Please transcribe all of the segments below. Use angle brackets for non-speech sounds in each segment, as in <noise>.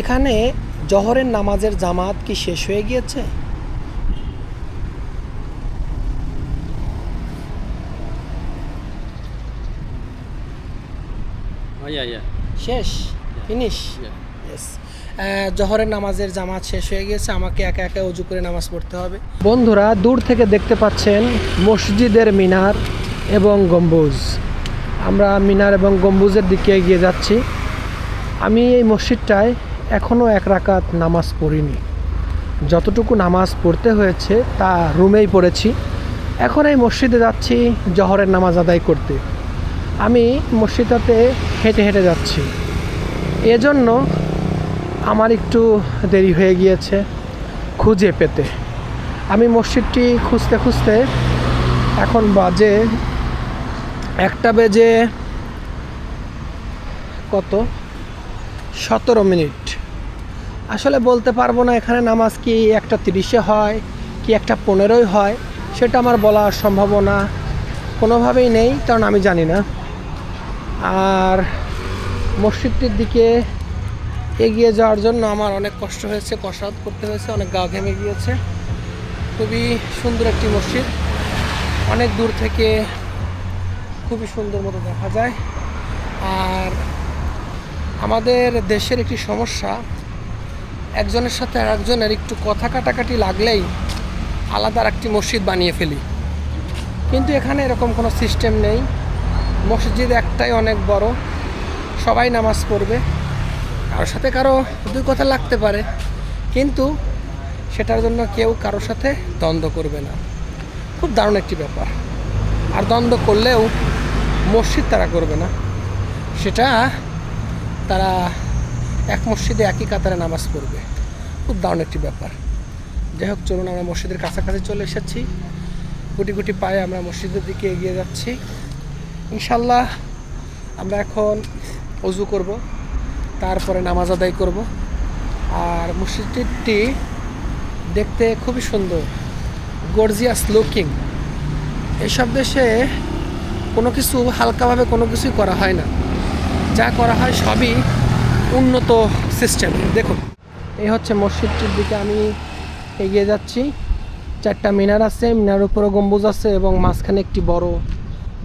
এখানে জহরের নামাজের জামাত কি শেষ হয়ে গিয়েছে? Oh শেষ? ফিনিশ ইয়েস জহরের নামাজের জামাত শেষ হয়ে গিয়েছে আমাকে একা একা উজু করে নামাজ পড়তে হবে। বন্ধুরা দূর থেকে দেখতে পাচ্ছেন মসজিদের মিনার এবং গম্বুজ। আমরা মিনার এবং গম্বুজের দিকে এগিয়ে যাচ্ছি। আমি এই মসজিদটায় এখনও এক রাকাত নামাজ পড়িনি। যতটুকু নামাজ পড়তে হয়েছে, তা রুমেই পড়েছি। এখন এই মসজিদে যাচ্ছি জহরের নামাজ আদায় করতে। আমি মসজিদটাতে হেঁটে হেঁটে যাচ্ছি। এজন্য আমার একটু দেরি হয়ে গিয়েছে খুঁজে পেতে। আমি মসজিদটি খুঁজতে খুঁজতে এখন বাজে একটা বেজে কত? সতেরো মিনিট। আসলে বলতে পারব না এখানে নামাজ কি একটা তিরিশে হয়, কি একটা পনেরোই হয়, সেটা আমার বলার সম্ভাবনা কোনোভাবেই নেই, কারণ আমি জানি না। আর মসজিদটির দিকে এগিয়ে যাওয়ার জন্য আমার অনেক কষ্ট হয়েছে, কসরত করতে হয়েছে, অনেক গা ঘেমে গিয়েছে। খুবই সুন্দর একটি মসজিদ। অনেক দূর থেকে খুবই সুন্দর মতো দেখা যায়। আর আমাদের দেশের একটি সমস্যা একজনের সাথে আরেকজনের একটু কথা কাটাকাটি লাগলেই আলাদা একটি মসজিদ বানিয়ে ফেলি। কিন্তু এখানে এরকম কোনো সিস্টেম নেই। মসজিদ একটাই অনেক বড়, সবাই নামাজ পড়বে। কারোর সাথে কারও দুই কথা লাগতে পারে, কিন্তু সেটার জন্য কেউ কারোর সাথে দ্বন্দ্ব করবে না। খুব দারুণ একটি ব্যাপার। আর দ্বন্দ্ব করলেও মসজিদ তারা করবে না। সেটা তারা এক মসজিদে একই কাতারে নামাজ পড়বে। খুব দারুণ একটি ব্যাপার। যাই হোক, চলুন আমরা মসজিদের কাছাকাছি চলে এসেছি। গুটি গুটি পায়ে আমরা মসজিদের দিকে এগিয়ে যাচ্ছি। ইনশাল্লাহ আমরা এখন অজু করব, তারপরে নামাজ আদায় করব। আর মসজিদটি দেখতে খুবই সুন্দর গর্জিয়াস লুকিং এসব দেশে কোনো কিছু হালকাভাবে কোনো কিছুই করা হয় না। যা করা হয় সবই উন্নত সিস্টেম। দেখুন। এই হচ্ছে মসজিদটির দিকে আমি এগিয়ে যাচ্ছি। চারটা মিনার আছে, মিনার উপরে গম্বুজ আছে এবং মাঝখানে একটি বড়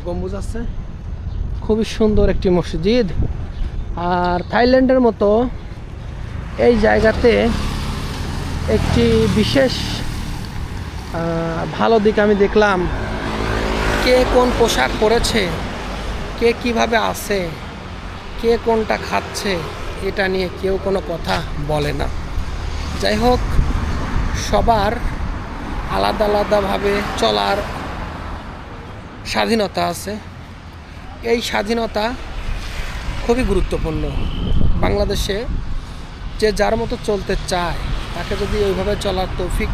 গম্বুজ আছে। খুবই সুন্দর একটি মসজিদ। আর থাইল্যান্ডের মতো এই জায়গাতে একটি বিশেষ ভালো দিক আমি দেখলাম। কে কোন পোশাক পরেছে, কে কীভাবে আছে, কে কোনটা খাচ্ছে এটা নিয়ে কেউ কোনো কথা বলে না। যাই হোক, সবার আলাদা আলাদাভাবে চলার স্বাধীনতা আছে। এই স্বাধীনতা খুবই গুরুত্বপূর্ণ। বাংলাদেশে যে যার মতো চলতে চায়, তাকে যদি ওইভাবে চলার তৌফিক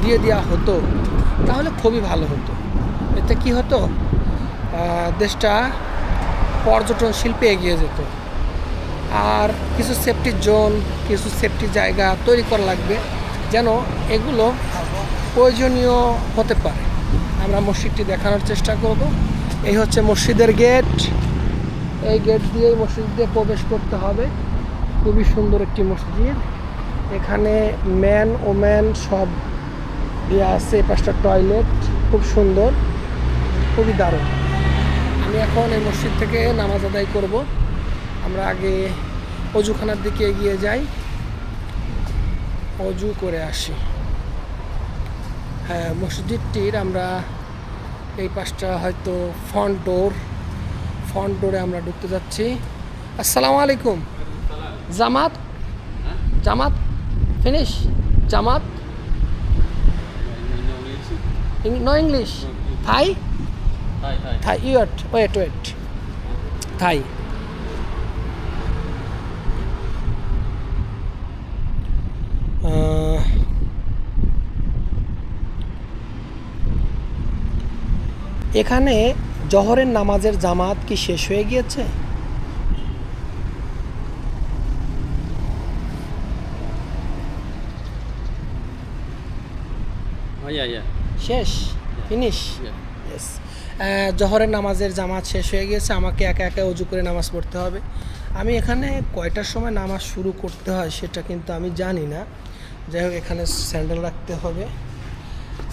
দিয়ে দেওয়া হতো, তাহলে খুবই ভালো হতো। এতে কি হতো? দেশটা পর্যটন শিল্পে এগিয়ে যেত। আর কিছু সেফটি জোন কিছু সেফটি জায়গা তৈরি করা লাগবে যেন এগুলো প্রয়োজনীয় হতে পারে। আমরা মসজিদটি দেখানোর চেষ্টা করব। এই হচ্ছে মসজিদের গেট এই গেট দিয়ে মসজিদ দিয়ে প্রবেশ করতে হবে। খুবই সুন্দর একটি মসজিদ। এখানে ম্যান ওম্যান সব দেওয়া আছে, এই পাঁচটা টয়লেট খুব সুন্দর, খুবই দারুণ। আমি এখন এই মসজিদ থেকে নামাজ আদায় করব। আমরা আগে অজুখানার দিকে এগিয়ে যাই। অজু করে আসি। হ্যাঁ মসজিদটির আমরা এই পাশটা হয়তো ফ্রন্ট ডোর ফ্রন্ট ডোরে আমরা ঢুকতে যাচ্ছি। আসসালামু আলাইকুম। জামাত? জামাত? ফিনিশ? জামাত? No English Thai. Thai wait wait wait Thai এখানে জহরের নামাজের জামাত কি শেষ হয়ে গিয়েছে? Oh শেষ? ফিনিশ ইয়েস জহরের নামাজের জামাত শেষ হয়ে গিয়েছে আমাকে একা একা উজু করে নামাজ পড়তে হবে। আমি এখানে কয়টার সময় নামাজ শুরু করতে হয় সেটা কিন্তু আমি জানি না। যাই হোক এখানে স্যান্ডেল রাখতে হবে।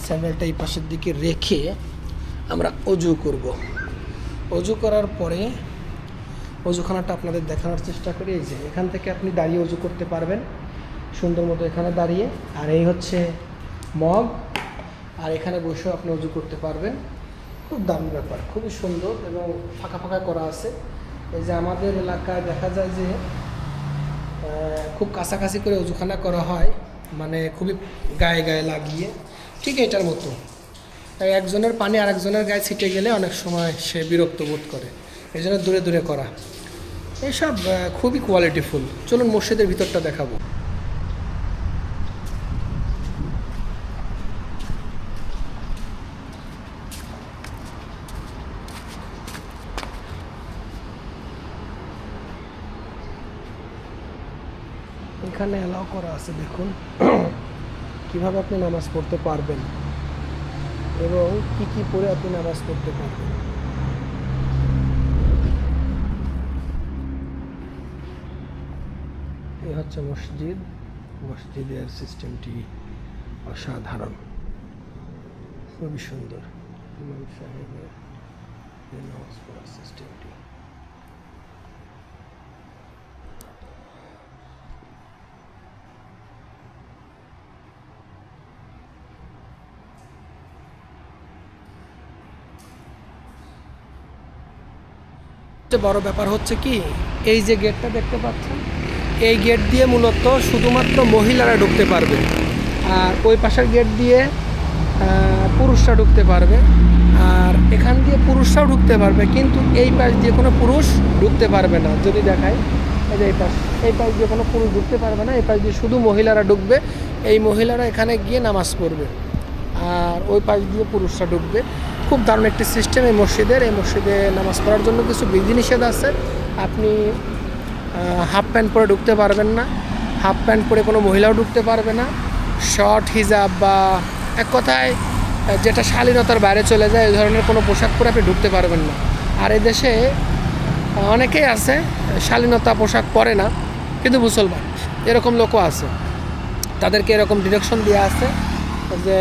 স্যান্ডেলটা এই পাশের দিকে রেখে আমরা অজু করব। অজু করার পরে অজুখানাটা আপনাদের দেখানোর চেষ্টা করি। এই যে, এখান থেকে আপনি দাঁড়িয়ে অজু করতে পারবেন। সুন্দর মতো এখানে দাঁড়িয়ে। আর এই হচ্ছে মগ। আর এখানে বসেও আপনি অজু করতে পারবেন। খুব দারুণ ব্যাপার, খুবই সুন্দর এবং ফাঁকা ফাঁকা করা আছে। এই যে আমাদের এলাকায় দেখা যায় যে খুব কাছাকাছি করে অজুখানা করা হয়। মানে খুবই গায়ে গায়ে লাগিয়ে, ঠিক এটার মতো। তাই একজনের পানি আরেকজনের গায়ে ছিটে গেলে অনেক সময় সে বিরক্ত বোধ করে। এই জন্য দূরে দূরে করা। এইসব খুবই কোয়ালিটিফুল চলুন মসজিদের ভিতরটা দেখাবো। এখানে অ্যালাউ করা আছে, দেখুন। <clears throat> কীভাবে আপনি নামাজ পড়তে পারবেন। এবং কি কি পরে আপনি নামাজ পড়তে পারবেন? এই হচ্ছে মসজিদ। মসজিদের সিস্টেমটি অসাধারণ। খুবই সুন্দর। ইমাম সাহেবের নামাজ পড়ার সিস্টেমটি। সবচেয়ে বড় ব্যাপার হচ্ছে কি, এই যে গেটটা দেখতে পাচ্ছেন, এই গেট দিয়ে মূলত শুধুমাত্র মহিলারা ঢুকতে পারবে আর ওই পাশের গেট দিয়ে পুরুষরা ঢুকতে পারবে আর এখান দিয়ে পুরুষরাও ঢুকতে পারবে, কিন্তু এই পাশ দিয়ে কোনো পুরুষ ঢুকতে পারবে না। যদি দেখায় এই যে এই পাশ এই পাশ দিয়ে কোনো পুরুষ ঢুকতে পারবে না, এই পাশ দিয়ে শুধু মহিলারা ঢুকবে, এই মহিলারা এখানে গিয়ে নামাজ পড়বে। আর ওই পাশ দিয়ে পুরুষরা ঢুকবে। খুব দারুণ একটি সিস্টেম এই মসজিদের। এই মসজিদে নামাজ পড়ার জন্য কিছু বিধিনিষেধ আছে। আপনি হাফ প্যান্ট পরে ঢুকতে পারবেন না। হাফ প্যান্ট পরে কোনো মহিলাও ঢুকতে পারবে না। শর্ট হিজাব বা এক কথায়, যেটা শালীনতার বাইরে চলে যায়, এই ধরনের কোনো পোশাক পরে আপনি ঢুকতে পারবেন না। আর এই দেশে অনেকেই আছে, শালীনতা পোশাক পরে না, কিন্তু মুসলমান। এরকম লোকও আছে। তাদেরকে এরকম ডিরেকশন দেওয়া আছে যে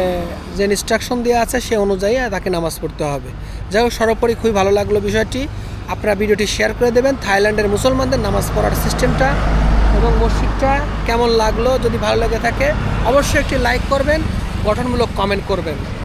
যে ইনস্ট্রাকশন দেওয়া আছে সে অনুযায়ী তাকে নামাজ পড়তে হবে। যাই হোক, সর্বোপরি খুবই ভালো লাগল বিষয়টি। আপনারা ভিডিওটি শেয়ার করে দেবেন। থাইল্যান্ডের মুসলমানদের নামাজ পড়ার সিস্টেমটা এবং মসজিদটা কেমন লাগল, যদি ভালো লেগে থাকে, অবশ্যই একটি লাইক করবেন, গঠনমূলক কমেন্ট করবেন।